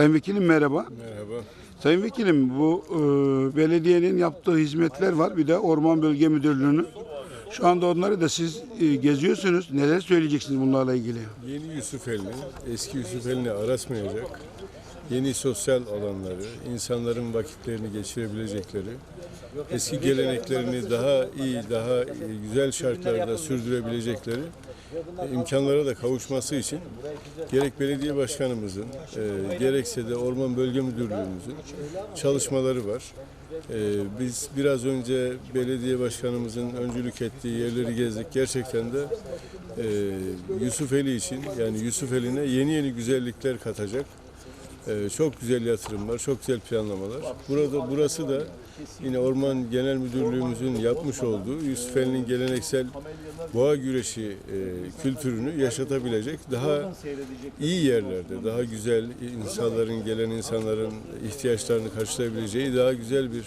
Sayın Vekilim merhaba. Merhaba. Sayın Vekilim bu e, belediyenin yaptığı hizmetler var. Bir de Orman Bölge Müdürlüğü'nün. Şu anda onları da siz e, geziyorsunuz. Neler söyleyeceksiniz bunlarla ilgili? Yeni Yusufeli, eski Yusufeli'ni arasmayacak yeni sosyal alanları, insanların vakitlerini geçirebilecekleri, eski geleneklerini daha iyi, daha güzel şartlarda sürdürebilecekleri e, imkanlara da kavuşması için gerek belediye başkanımızın, e, gerekse de Orman Bölge Müdürlüğümüzün çalışmaları var. E, biz biraz önce belediye başkanımızın öncülük ettiği yerleri gezdik. Gerçekten de e, Yusufeli için yani Yusufeli'ne yeni yeni güzellikler katacak ee, çok güzel yatırımlar, çok güzel planlamalar. Burada burası da yine Orman Genel Müdürlüğümüzün yapmış olduğu Yusufeli'nin geleneksel boğa güreşi e, kültürünü yaşatabilecek daha iyi yerlerde, daha güzel insanların, gelen insanların ihtiyaçlarını karşılayabileceği daha güzel bir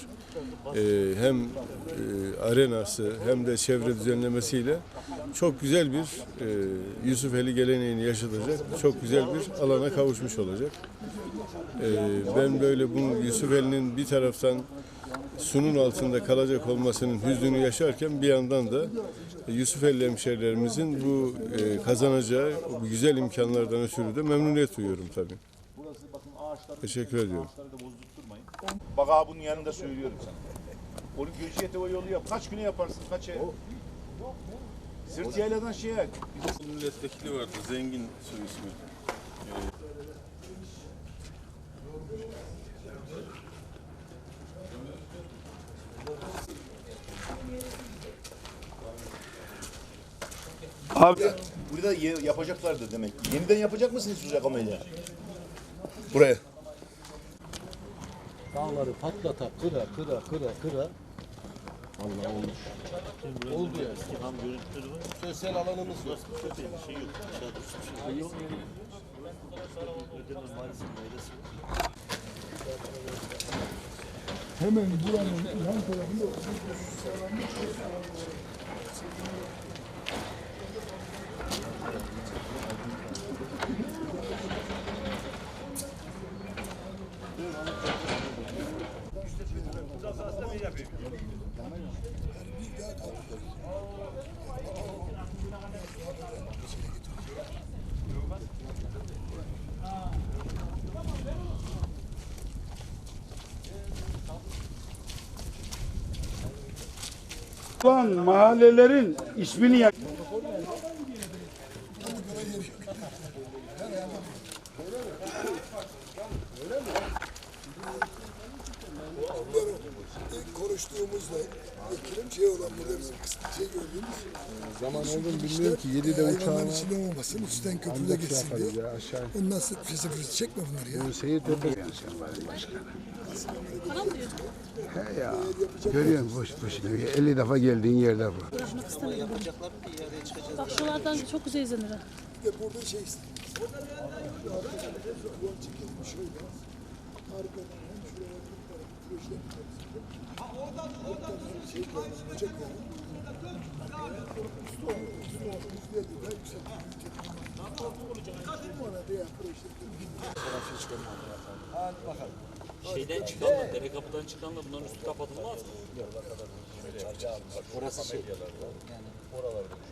hem e, arenası hem de çevre düzenlemesiyle çok güzel bir e, Yusufeli geleneğini yaşatacak, çok güzel bir alana kavuşmuş olacak. Ee, ben böyle bunu Yusufeli'nin bir taraftan sunun altında kalacak olmasının hüznünü yaşarken bir yandan da Yusufeli hemşehrilerimizin bu e, kazanacağı bu güzel imkanlardan ötürü de memnuniyet duyuyorum tabii. Teşekkür ediyorum. Bak abi bunun yanında söylüyorum sana. Onu Göciyete o yolu yap. Kaç güne yaparsın? Kaç ay? Sırt yayladan şeye. Milletvekili vardı, zengin soy ismi. Abi Burada ye- yapacaklardı demek ki. Yeniden yapacak mısınız sıcak amelya? Buraya. Dağları patlata, kıra, kıra, kıra, kıra. Allah olmuş. Oldu yani. Tam görüntüleri var. Sosyal alanımız yok. Şey yok. Aşağıda hiçbir şey yok. Ödeme maalesef meyvesi yok. Ulan mahallelerin ismini yak. İlk konuştuğumuzda vekilim şey olan burada bizim kısmı şey gördüğümüz Zaman oldu bilmiyorum ki 7'de hayvanların uçağına içinde olmasın üstten köprüde şey geçsin diye. ya aşağı. Ondan sonra fısı fısı çekme bunları ya. Seyir tepesi. He ya. Görüyorsun boş boşuna. 50 defa geldiğin yerde bu. Bak şuralardan çok güzel izlenir. Bir de burada şey. Arkadan hem şuraya tarafı bir tarafı. Oradan hem şey gelmiş, böcek gelmiş. Üstü oldu, üstü oldu, üstü oldu. Ben yüksek bir Bana diğer kreşler Şeyden çıkanla, dere kapıdan çıkanla bunların üstü kapatılmaz mı? Orası şey. Yani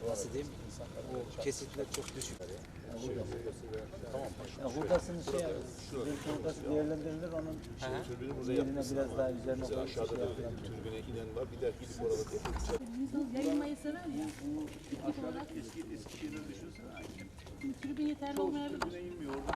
nasıl diyeyim? O kesitler çok düşük. Ya hurdasını şey bir hurdası değerlendirilir onun yerine biraz daha üzerine koyup şey yapılabilir. Yayılmayı sever mi? Piknik olarak. Tribün yeterli olmayabilir.